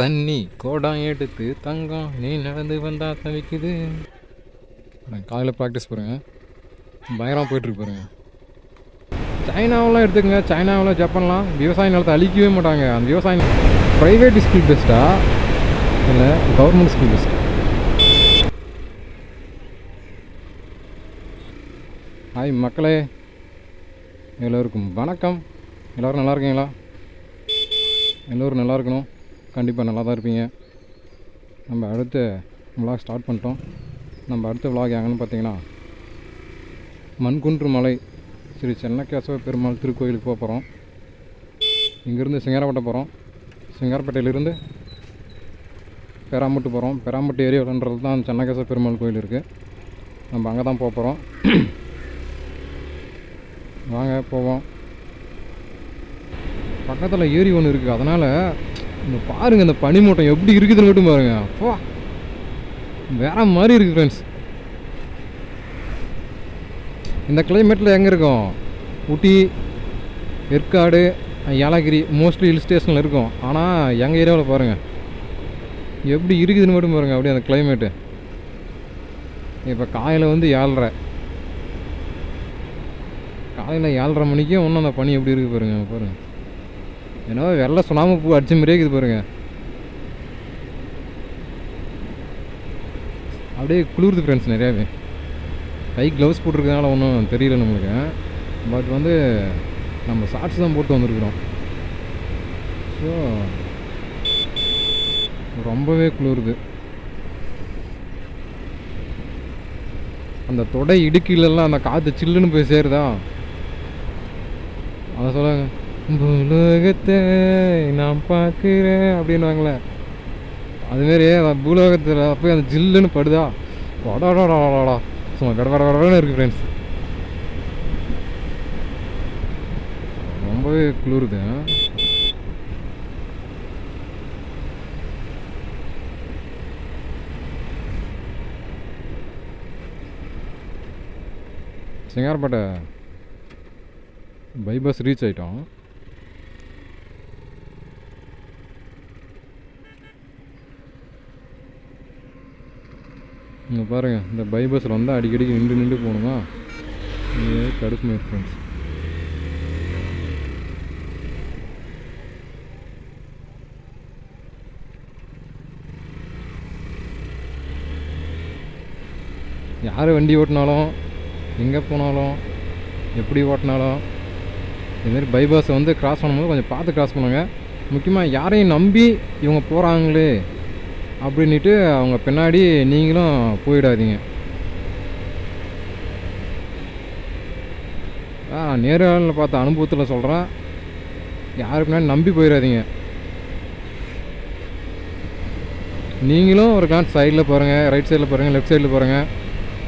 தண்ணி கோடம் எடுத்து தங்கம் நீ நடந்து வந்தால் தவிக்குது. காலையில் ப்ராக்டிஸ் பாருங்கள் பயங்கரமாக போயிட்டுருக்கு பாருங்க. சைனாவெலாம் எடுத்துக்கங்க. சைனாவில் ஜப்பான்லாம் விவசாய நிலத்தை அழிக்கவே மாட்டாங்க. அந்த விவசாயம் ப்ரைவேட் ஸ்கூல் பெஸ்ட்டா இல்லை கவர்மெண்ட் ஸ்கூல் பெஸ்ட்டா ஹாய் மக்களே. எல்லோருக்கும் வணக்கம். எல்லோரும் நல்லா இருக்கீங்களா? எல்லோரும் நல்லா இருக்கணும். கண்டிப்பாக நல்லா தான் இருப்பீங்க. நம்ம அடுத்த விளாக் ஸ்டார்ட் பண்ணிட்டோம். நம்ம அடுத்த விளாக் எங்கன்னு பார்த்தீங்கன்னா மண்குன்று மலை ஸ்ரீ சென்னகேசவ பெருமாள் திருக்கோயிலுக்கு போக போகிறோம் இங்கேருந்து சிங்காரப்பட்டை போகிறோம் சிங்காரப்பேட்டையிலேருந்து பெராம்பட்டு போகிறோம் பெராம்பட்டு ஏரியாவிலன்றது தான் சென்னகேச பெருமாள் கோயில் இருக்குது நம்ம அங்கே தான் போக போகிறோம் வாங்க போவோம். பக்கத்தில் ஏரி ஒன்று இருக்குது அதனால் இந்த பாருங்க இந்த பனிமூட்டம் எப்படி இருக்குதுன்னு மட்டும் பாருங்க. அப்பா வேற மாதிரி இருக்கு ஃப்ரெண்ட்ஸ் இந்த கிளைமேட்டில் எங்கே இருக்கும்? ஊட்டி ஏற்காடு ஏலகிரி மோஸ்ட்லி ஹில் ஸ்டேஷனில் இருக்கும். ஆனால் எங்கள் ஏரியாவில் பாருங்கள் எப்படி இருக்குதுன்னு மட்டும் பாருங்கள் அப்படியே அந்த கிளைமேட்டு இப்போ காலையில் வந்து ஏழ்ரை. காலையில் ஏழ்ரை மணிக்கே ஒன்றும் அந்த பனி எப்படி இருக்குது பாருங்க பாருங்கள் ஏன்னா வெள்ளை சுண்ணாம்பு பூ அடிச்ச மாதிரியே இருக்குது பாருங்க. அப்படியே குளிருது ஃப்ரெண்ட்ஸ் நிறையாவே. கை க்ளவுஸ் போட்டிருக்கனால ஒன்றும் தெரியல நம்மளுக்கு. பட் வந்து நம்ம ஷார்ட்ஸ் தான் போட்டு வந்திருக்கிறோம். ஸோ ரொம்பவே குளிருது. அந்த தொடை இடுக்கிலெல்லாம் அந்த காற்று சில்லுன்னு போய் சேருதா? அதை சொல்லுங்கள் பூலோகத்தை நான் பார்க்குறேன் அப்படின்வாங்களே அதுமாரி பூலோகத்தில் போய் அந்த ஜில்லுன்னு படுதா. வடாடாடாடா சும்மா கட கட கடன்னு இருக்குது ஃப்ரெண்ட்ஸ் ரொம்பவே குளிருது சிங்காரப்பேட்டை பைபாஸ் ரீச் ஆகிட்டோம் இங்கே பாருங்கள் இந்த பைபஸில் வந்து அடிக்கடிக்கு நின்று நின்று போகணுமா? இது கடுப்பு ஃப்ரெண்ட்ஸ் யார் வண்டி ஓட்டினாலும் எங்கே போனாலும் எப்படி ஓட்டினாலும் இதுமாரி பைபாஸை வந்து கிராஸ் பண்ணும்போது கொஞ்சம் பார்த்து கிராஸ் பண்ணுங்கள் முக்கியமாக யாரையும் நம்பி இவங்க போகிறாங்களே அப்படின்ட்டு அவங்க பின்னாடி நீங்களும் போயிடாதீங்க. ஆ நேரில் பார்த்த அனுபவத்தில் சொல்கிறேன் யாருக்கு பின்னாடி நம்பி போயிடாதீங்க. நீங்களும் ஒரு கான் சைடில் பாருங்கள் ரைட் சைடில் பாருங்கள் லெஃப்ட் சைடில் பாருங்கள்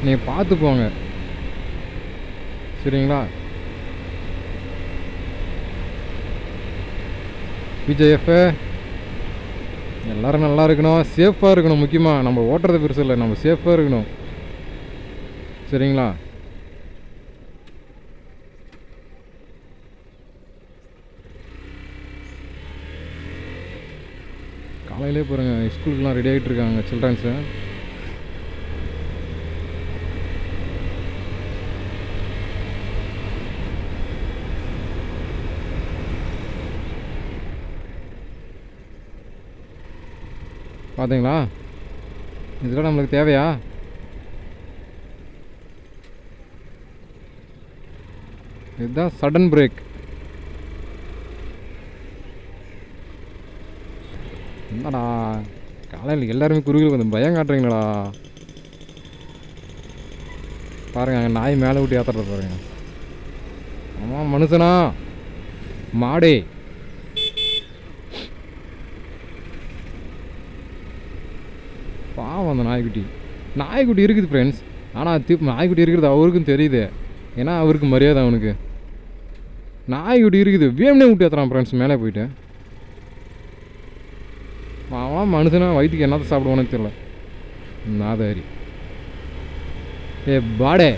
நீங்கள் பார்த்து போங்க. சரிங்களா? விஜய் விஜய்எஃப் எல்லோரும் நல்லா இருக்கணும். சேஃபாக இருக்கணும் முக்கியமாக நம்ம ஓட்டுறது பெருசு இல்லை. நம்ம சேஃபாக இருக்கணும். சரிங்களா? காலையிலே பாருங்கள் ஸ்கூலுக்குலாம் ரெடி ஆகிட்டு இருக்காங்க சில்ட்ரன்ஸு பார்த்தீங்களா இதெல்லாம் நம்மளுக்கு தேவையா? இதுதான் சடன் பிரேக் என்னடா? காலையில் எல்லாருமே குறுகில் கொஞ்சம் பயம் காட்டுறீங்களா? பாருங்க அங்கே நாய் மேலே விட்டு ஏற்றுறது பாருங்க. ஆமாம் மனுஷனா? மாடே. பாவம் அந்த நாய்க்குட்டி. நாய்க்குட்டி இருக்குது ஃப்ரெண்ட்ஸ் ஆனால் தி நாய்க்குட்டி இருக்கிறது அவருக்கும் தெரியுது. ஏன்னா அவருக்கு மரியாதை அவனுக்கு. நாய்க்குட்டி இருக்குது. வேம்னே விட்டு ஏற்றுறான் ஃப்ரெண்ட்ஸ் மேலே போயிட்டு. அவன் மனுஷனா வயிற்றுக்கு என்னத்தை சாப்பிடுவானு தெரியல. நாதாரி ஏ பாடே.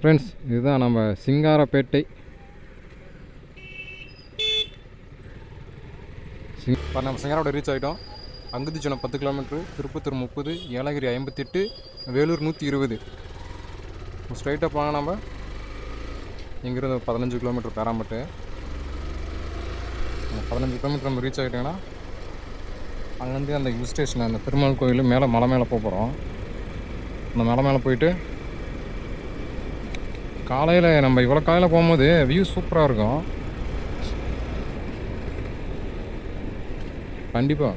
ஃப்ரெண்ட்ஸ் இதுதான் நம்ம சிங்காரப்பேட்டை. சிங் இப்போ நம்ம சிங்காரோட ரீச் ஆகிட்டோம் அங்குதிச்சனம் பத்து கிலோமீட்ரு திருப்பத்தூர் முப்பது ஏலகிரி ஐம்பத்தெட்டு வேலூர் நூற்றி இருபது. ஸ்ட்ரைட்டாக போனால் நம்ம இங்கேருந்து பதினஞ்சு கிலோமீட்டர் பேராமட்டு பதினஞ்சு கிலோமீட்டர் நம்ம ரீச் ஆகிட்டோங்கன்னா அங்கேருந்து அந்த ஹில் ஸ்டேஷன் அந்த பெருமாள் கோயில் மேலே மலை மேலே போக போகிறோம் அந்த மலை மேலே போயிட்டு காலையில் நம்ம இவ்வளோ காலையில் போகும்போது வியூ சூப்பராக இருக்கும். கண்டிப்பாக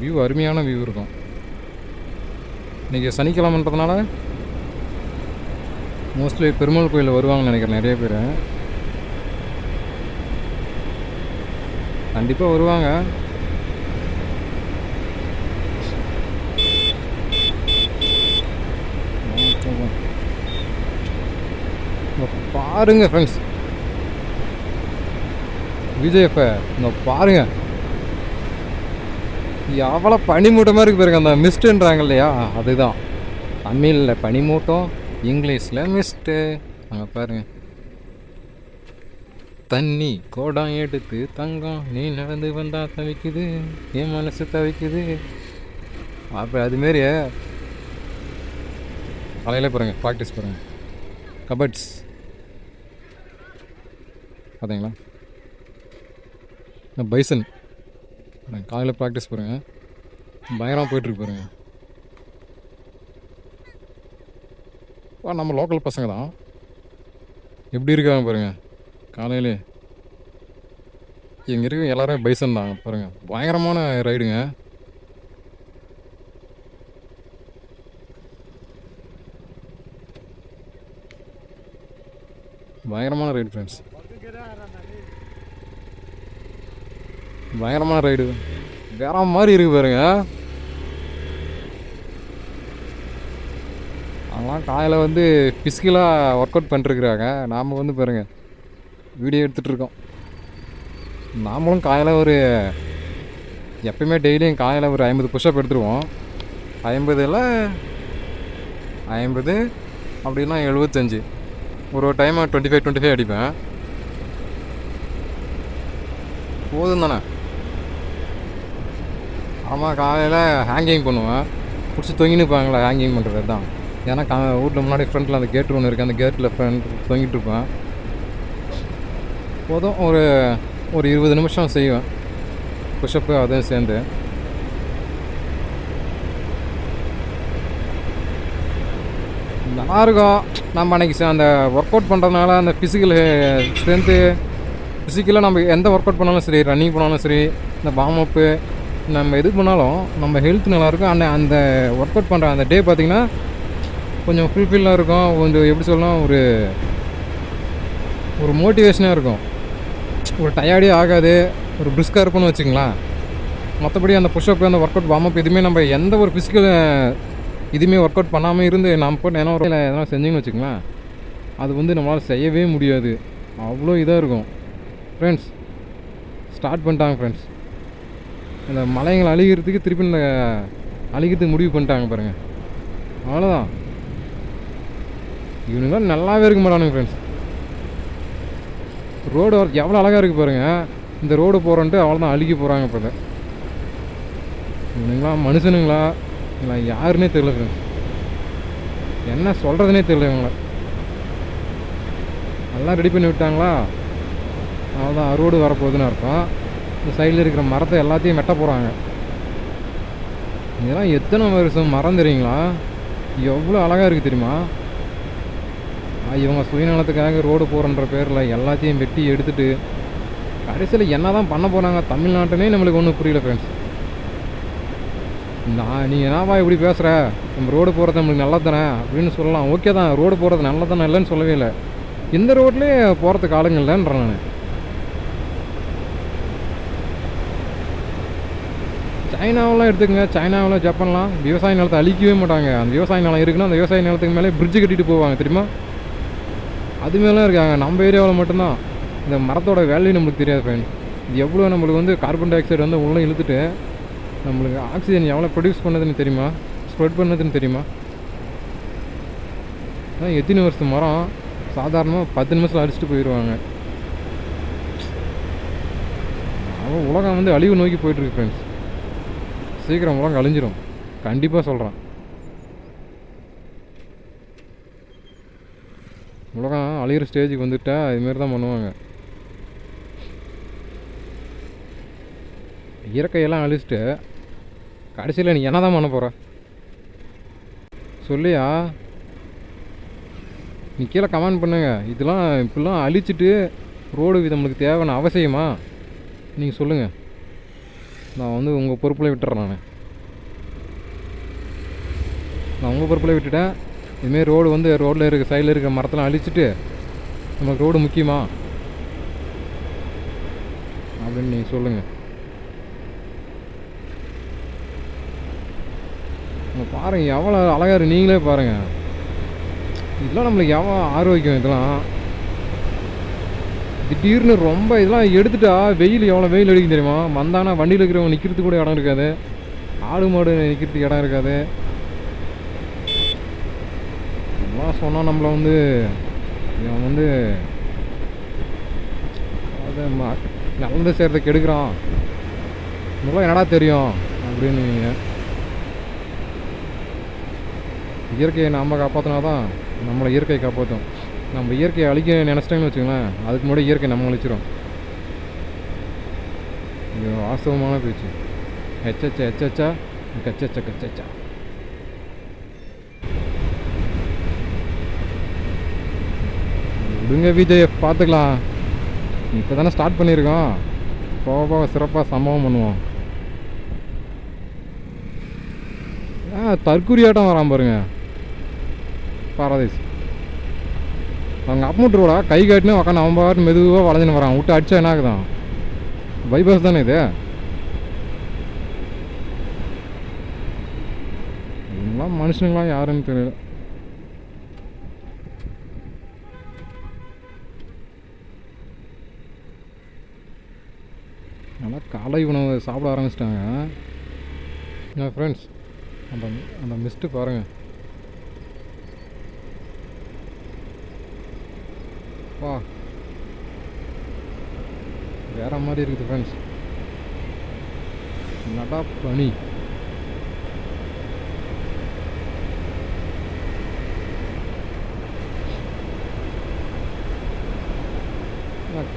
வியூ அருமையான வியூ இருக்கும். இன்றைக்கி சனிக்கிழமன்றதுனால மோஸ்ட்லி பெருமாள் கோயிலில் வருவாங்கன்னு நினைக்கிறேன் நிறைய பேர். கண்டிப்பாக வருவாங்க. பாருங்கள் பாருங்க ஃப்ரெண்ட்ஸ் விஜய் இந்த இங்க பாருங்க. எவ்வளோ பனிமூட்டமாக இருக்கு பாருங்க அந்த மிஸ்ட்டுன்றாங்க இல்லையா? அதுதான். தமிழில் பனிமூட்டம் இங்கிலீஷில் மிஸ்ட்டு அங்கே பாருங்க. தண்ணி கோடம் எடுத்து தங்கம் நீ நடந்து வந்தால் தவிக்குது என் மனசு தவிக்குது. அப்போ அதுமாரி காலையில் பாருங்கள் ப்ராக்டிஸ் பாருங்கள் கபட்ஸ் பார்த்தீங்களா இந்த பைசன். காலையில் ப்ராக்டிஸ் பாருங்க. பயங்கரமாக போயிட்டுருக்கு பாருங்க. வா நம்ம லோக்கல் பசங்க தான். எப்படி இருக்காங்க பாருங்கள் காலையிலே. இங்கே இருக்க எல்லாரும் பைசன் தான் பாருங்கள் பயங்கரமான ரைடுங்க. பயங்கரமான ரைடு ஃப்ரெண்ட்ஸ் பயங்கரமான ரைடு வேற மாதிரி இருக்கு பாருங்க. அவங்களாம் காலையில் வந்து ஃபிசிக்கலாக ஒர்க் அவுட் பண்ணிட்டுருக்குறாங்க நாம் வந்து பாருங்கள் வீடியோ எடுத்துகிட்டு இருக்கோம். நாமளும் காலையில் ஒரு எப்பயுமே டெய்லியும் காலையில் ஒரு ஐம்பது புஷ்அப் எடுத்துருவோம். ஐம்பதில் ஐம்பது அப்படின்னா எழுபத்தஞ்சி ஒரு ஒரு time twenty five twenty five அடிப்பேன். போதும் தானே? ஆமாம் காலையில் ஹேங்கிங் பண்ணுவேன். பிடிச்சி தொங்கின்னு இருப்பாங்களே ஹேங்கிங் பண்ணுறது தான். ஏன்னா கா வீட்டில் முன்னாடி ஃப்ரண்ட்டில் அந்த கேட் ஒன்று இருக்குது அந்த கேட்டில் ஃப்ரண்ட் தொங்கிட்டு இருப்பேன். போதும் ஒரு ஒரு இருபது நிமிஷம் செய்வேன். புஷ்அப்பு அதையும் சேர்ந்து. நல்லா இருக்கும். நம்ம அன்றைக்கி அந்த ஒர்க் அவுட் பண்ணுறதுனால அந்த ஃபிசிக்கல் ஸ்ட்ரென்த்து ஃபிசிக்கலாக நம்ம எந்த ஒர்க் அவுட் பண்ணாலும் சரி ரன்னிங் பண்ணாலும் சரி இந்த வார்ம் அப்பு நம்ம எது பண்ணாலும் நம்ம ஹெல்த் நல்லாயிருக்கும் அந்த அந்த ஒர்க் அவுட் பண்ணுற அந்த டே பார்த்திங்கன்னா கொஞ்சம் ஃபுல்ஃபில்லாக இருக்கும். கொஞ்சம் எப்படி சொல்லலாம் ஒரு ஒரு மோட்டிவேஷனாக இருக்கும். ஒரு டயர்டே ஆகாது. ஒரு பிரிஸ்காக இருப்போம்னு வச்சுங்களேன் மற்றபடி அந்த புஷ்அப் அந்த ஒர்க் அவுட் வார்ம் எதுவுமே நம்ம எந்த ஒரு ஃபிசிக்கல் இதுவுமே ஒர்க் அவுட் பண்ணாமல் இருந்து நம்ம போட்டு என்ன ஒரு எதனா செஞ்சிங்கன்னு வச்சுங்களேன் அது வந்து நம்மளால் செய்யவே முடியாது. அவ்வளோ இதாக இருக்கும். ஃப்ரெண்ட்ஸ் ஸ்டார்ட் பண்ணிட்டாங்க ஃப்ரெண்ட்ஸ் இந்த மலைங்களை அழிகிறதுக்கு திருப்பி இந்த அழிக்கிறதுக்கு முடிவு பண்ணிட்டாங்க பாருங்கள் அவ்வளோதான் இவனுங்களாம் நல்லாவே இருக்க மாட்டானுங்க ஃப்ரெண்ட்ஸ் ரோடு எவ்வளோ அழகாக இருக்குது பாருங்கள் இந்த ரோடு போகிறோன்ட்டு அவ்வளோதான் அழுகி போகிறாங்க இப்போ இவனுங்களா இவனுங்களாம் மனுஷனுங்களா? இல்லை யாருன்னே தெரியல ஃப்ரெண்ட்ஸ் என்ன சொல்கிறதுனே தெரியல இவங்கள. எல்லாம் ரெடி பண்ணி விட்டாங்களா? அவ்வளோதான் அறுவடு வரப்போகுதுன்னு அர்த்தம். இந்த சைடில் இருக்கிற மரத்தை எல்லாத்தையும் வெட்ட போகிறாங்க இதெல்லாம் எத்தனை வருஷம் மரம் தெரியுங்களா? எவ்வளோ அழகாக இருக்குது தெரியுமா? இவங்க சுயநலத்துக்காக ரோடு போகிறன்ற பேரில் எல்லாத்தையும் வெட்டி எடுத்துட்டு கடைசியில் என்ன தான் பண்ண போகிறாங்க தமிழ்நாட்டுனே நம்மளுக்கு ஒன்றும் புரியல ஃப்ரெண்ட்ஸ் நான் நீ என்னவா இப்படி பேசுகிற நம்ம ரோடு போகிறது நம்மளுக்கு நல்லா தானே அப்படின்னு சொல்லலாம். ஓகே தான் ரோடு போகிறது நல்லா தானே இல்லைன்னு சொல்லவே இல்லை. இந்த ரோட்லேயே போகிறதுக்கு ஆளுங்க இல்லைன்றேன் நான். சைனாவெலாம் எடுத்துக்கங்க. சைனாவில் ஜப்பான்லாம் விவசாய நிலத்தை அழிக்கவே மாட்டாங்க. அந்த விவசாய நிலம் இருக்குன்னா அந்த விவசாய நிலத்துக்கு மேலே பிரிட்ஜு கட்டிட்டு போவாங்க தெரியுமா? அது மேலாம் இருக்காங்க. நம்ம ஏரியாவில் மட்டும்தான். இந்த மரத்தோட வேல்யூ நம்மளுக்கு தெரியாது ஃபைன் இது எவ்வளோ நம்மளுக்கு வந்து கார்பன் டை ஆக்சைடு வந்து உள்ளே இழுத்துட்டு நம்மளுக்கு ஆக்சிஜன் எவ்வளோ ப்ரொடியூஸ் பண்ணதுன்னு தெரியுமா? ஸ்ப்ரெட் பண்ணதுன்னு தெரியுமா? ஆனால் எத்தனை வருஷம் மரம் சாதாரணமாக பத்து நிமிஷத்தில் அடிச்சுட்டு போயிடுவாங்க. அவன் உலகம் வந்து அழிவு நோக்கி போயிட்டுருக்கு ஃப்ரெண்ட்ஸ் சீக்கிரம் உலகம் அழிஞ்சிரும். கண்டிப்பாக சொல்கிறேன் உலகம் அழிகிற ஸ்டேஜுக்கு வந்துட்டா இதுமாரி தான் பண்ணுவாங்க. இயற்கையெல்லாம் அழிச்சிட்டு கடைசியில் நீ என்ன தான் பண்ண போகிற சொல்லியா? நீ கீழே கமெண்ட் பண்ணுங்க. இதெல்லாம் இப்படிலாம் அழிச்சிட்டு ரோடு இது நம்மளுக்கு தேவையான அவசியமா? நீங்கள் சொல்லுங்கள் நான் வந்து உங்கள் பொறுப்பில் விட்டுறேன் நான். நான் உங்கள் பொறுப்பில் விட்டுட்டேன். இதுமாரி ரோடு வந்து ரோட்டில் இருக்க சைடில் இருக்க மரத்தெல்லாம் அழிச்சிட்டு நமக்கு ரோடு முக்கியமா? அப்படின்னு நீங்கள் சொல்லுங்கள் இங்க பாருங்க எவ்வளோ அழகா இருக்குது நீங்களே பாருங்கள் இதெல்லாம் நம்மளுக்கு எவ்வளோ ஆரோக்கியம் இதெல்லாம். திடீர்னு ரொம்ப இதெல்லாம் எடுத்துட்டா வெயில் எவ்வளோ வெயில் அடிக்கும் தெரியுமா? வந்தானா வண்டியில் இருக்கிறவங்க நிற்கிறதுக்கு கூட இடம் இருக்காது. ஆடு மாடு நிற்கிறதுக்கு இடம் இருக்காது. இதெல்லாம் சொன்னால் நம்மளை வந்து இவன் வந்து அது நல்லது செய்கிறத கெடுக்கிறான். இதெல்லாம் என்னடா தெரியும்? அப்படின்னு இயற்கையை நாம் காப்பாற்றினா தான் நம்மளை இயற்கையை காப்பாற்றும் நம்ம இயற்கையை அழிக்க நினச்சிட்டேன்னு வச்சுக்கோங்களேன் அதுக்கு முன்னாடி இயற்கை நம்ம அழிச்சிரும். இது வாஸ்தவமான பேச்சு. எச்சச்சா எச்சச்சா கச்சச்சா கச்சச்சா. விடுங்க விஜய் பார்த்துக்கலாம். இப்போ தானே ஸ்டார்ட் பண்ணியிருக்கோம். போக போக சிறப்பாக சம்பவம் பண்ணுவோம். ஆ தற்கூரி ஆட்டம் வரான் பாருங்க. பாரதேஸ் அவங்க அப்மூட் கை காட்டினு உக்காந்து அவன் பாட்டு மெதுவாக வளைஞ்சுன்னு வரான். விட்டு அடிச்சா என்ன ஆகுதான் பைபாஸ் தானே இது? இவங்களாம் மனுஷனுங்களாம் யாருன்னு தெரியல. நல்லா காலை உணவு சாப்பிட ஆரம்பிச்சிட்டாங்க. என் ஃப்ரெண்ட்ஸ் அந்த அந்த மிஸ்ட்டு பாருங்கள் அப்பா வேற மாதிரி இருக்குது ஃப்ரெண்ட்ஸ் நடா பனி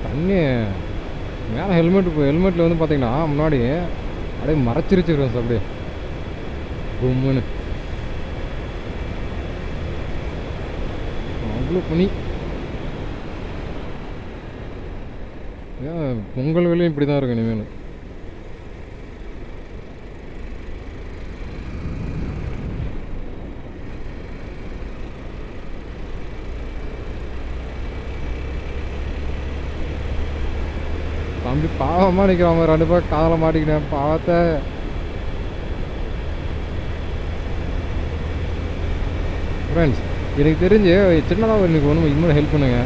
தண்ணி? மேலே ஹெல்மெட் இப்போ ஹெல்மெட்டில் வந்து பார்த்தீங்கன்னா முன்னாடி அப்படியே மறைச்சிருச்சு ஃப்ரெண்ட்ஸ் அப்படியே. கும்முன்னு. அவ்வளோ பனி ஏன் பொங்கல் வேலையும் இப்படி தான் இருக்கும் இனிமேல். தம்பி பாவமாக நிற்கிறான் ரெண்டு பேர் காதலை மாட்டிக்கிட்டேன் பாவத்தை. ஃப்ரெண்ட்ஸ் எனக்கு தெரிஞ்சு சின்னதாக இன்னைக்கு எனக்கு ஒன்று இன்னொரு ஹெல்ப் பண்ணுங்க.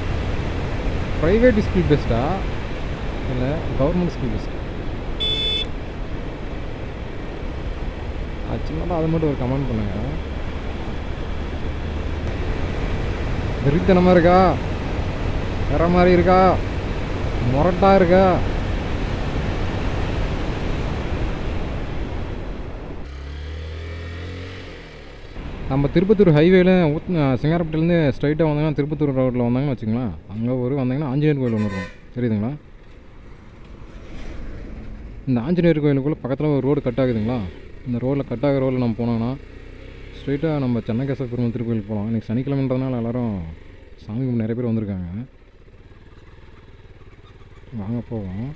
ப்ரைவேட் ஸ்கூல் பெஸ்ட்டாக இல்லை கவர்மெண்ட் ஸ்கூல் பஸ் ஆக்சுவலாக அது மட்டும் ஒரு கமெண்ட் பண்ணுங்க. வெறித்தனமாக இருக்கா? வேற மாதிரி இருக்கா? முரட்டா இருக்கா? நம்ம திருப்பத்தூர் ஹைவேல சிங்காரப்பட்டிலேருந்து ஸ்ட்ரைட்டாக வந்தாங்கன்னா திருப்பத்தூர் ரோட்டில் வந்தாங்கன்னு வச்சுங்களேன் அங்கே ஒரு வந்தாங்கன்னா ஆஞ்சநேயர் கோயில் ஒன்று இருக்கும். தெரியுதுங்களா? இந்த ஆஞ்சநேயர் கோயிலுக்குள்ளே பக்கத்தில் ஒரு ரோடு கட் ஆகுதுங்களா? இந்த ரோட்டில் கட் ஆகிற ரோடில் நம்ம போனோம்னா ஸ்ட்ரைட்டாக நம்ம சென்னகேசர் பெருமாள் திருக்கோயிலுக்கு போகலாம் இன்றைக்கி சனிக்கிழமைன்றதுனால எல்லோரும் சாமி நிறைய பேர் வந்திருக்காங்க. வாங்க போவோம்.